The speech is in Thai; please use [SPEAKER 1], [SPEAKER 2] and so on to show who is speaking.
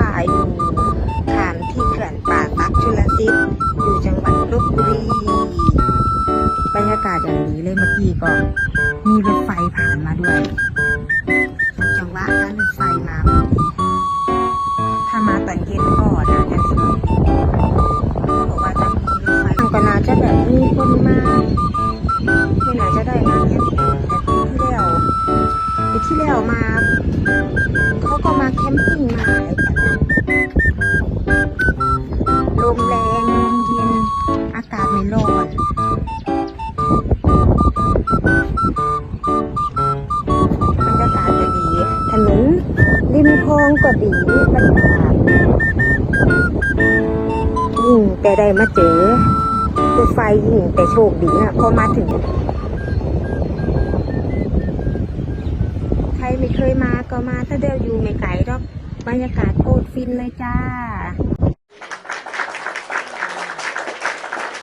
[SPEAKER 1] ว่าอยู่ขามที่เขื่อนป่าตักชุลสิทธิ์อยู่จังหวัดลบบุรี บรรยากาศอย่างนี้เลยเมื่อกี้ก็มีรถไฟผ่านมาด้วย จังหวะนั้นรถไฟมา ถ้ามาตอนเย็นก็น่าจะสวยเขาบอกว่าจะมีรถไฟก็น่าจะแบบมีคนมาที่น่าจะได้มาเนี่ยแต่ที่แล้วที่แล้วมา เขาก็มาแคมปิ้ง งลมเย็นอากาศไม่ร้อนบรรยากาศก็ดี ถนนริมคลองก็ดีบรรยากาศยิ่งแต่ได้มาเจอรถไฟยิ่งแต่โชคดีนะพอมาถึง ใครไม่เคยมาก็มาถ้าเดินอยู่ไม่ไกลหรอกบรรยากาศโคตรฟินเลยจ้า